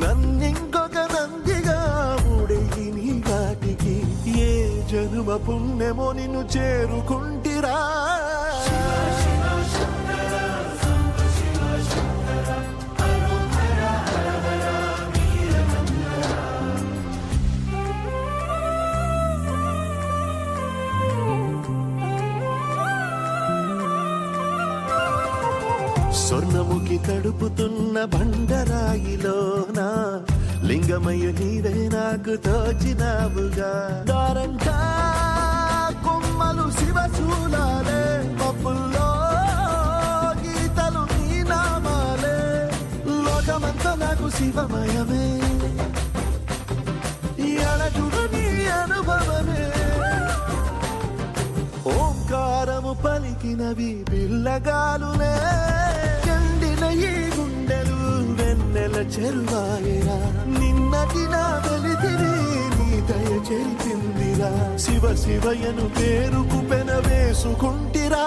నన్నింకొక నందిగా ముడిగి నీ వాటికి ఏ జనుమ పుణ్యమో నిన్ను చేరుకుంటిరా. స్వర్ణముఖి తడుపుతున్న బండరాయిలోన? లింగమయ్య నీవే నాకు తోచినావుగా. దారంటా కొమ్మలు శివశూలాలే పప్పుల్లో గీతలు నీ నామాలే. లోకమంతా నాకు శివమయమే. ఈ అడగుడు నీ అనుభవమే. ఓంకారము పలికినవి పిల్లగాలునే ఎండిన ఈ గుండెలు వెన్నెల చెరువాయరా. నిన్నటి నా వెలితిరి నీ దయ చెరిపిందిరా శివ శివయను పేరుకు పెన వేసుకుంటిరా.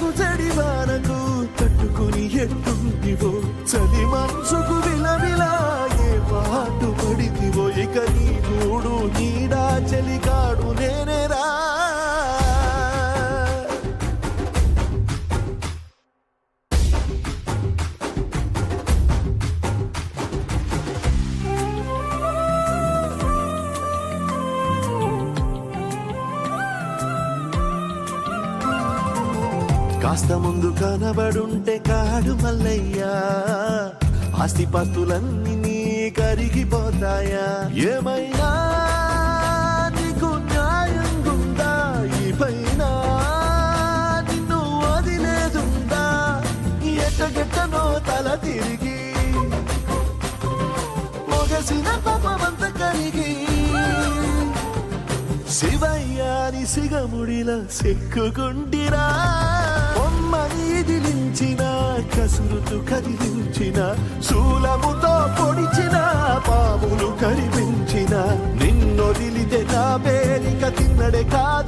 ఎండకు కాస్త ముందు కనబడుంటే కాడు మల్లయ్యా. ఆస్తిపాస్తులన్నీ నీ కరిగిపోతాయా. ఏమైనా నీకు న్యాయం గుందా ఈ పైన నిన్ను వదిలేదుందా? ఎట్టగెట్టనో తల తిరిగి. మొగసిన పాపమంత కరిగి శివయ్యాని సిగముడిలా సిక్కుకుంటిరా బొమ్మ నీదిలించిన కసురుతూ కదిలించిన శూలముతో పొడిచిన పాములు కరిపించిన నిన్నొదిలితే నా పేరిక తిన్నడే కాదు.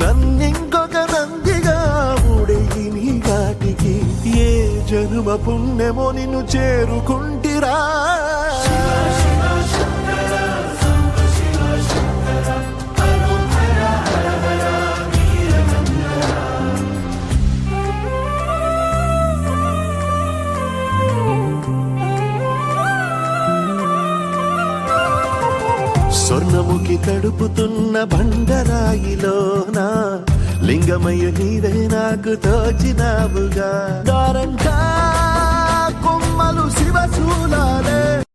నన్నింకొక నందిగా ముడెగి నీ గాటికి ఏ జనుమ పుణ్యమో నిన్ను చేరుకుంటిరా. స్వర్ణముఖి తడుపుతున్న బండరాయిలోన? లింగమయ్య నీవే నాకు తోచినావుగా. దారంటా కొమ్మలు శివశూలాలే.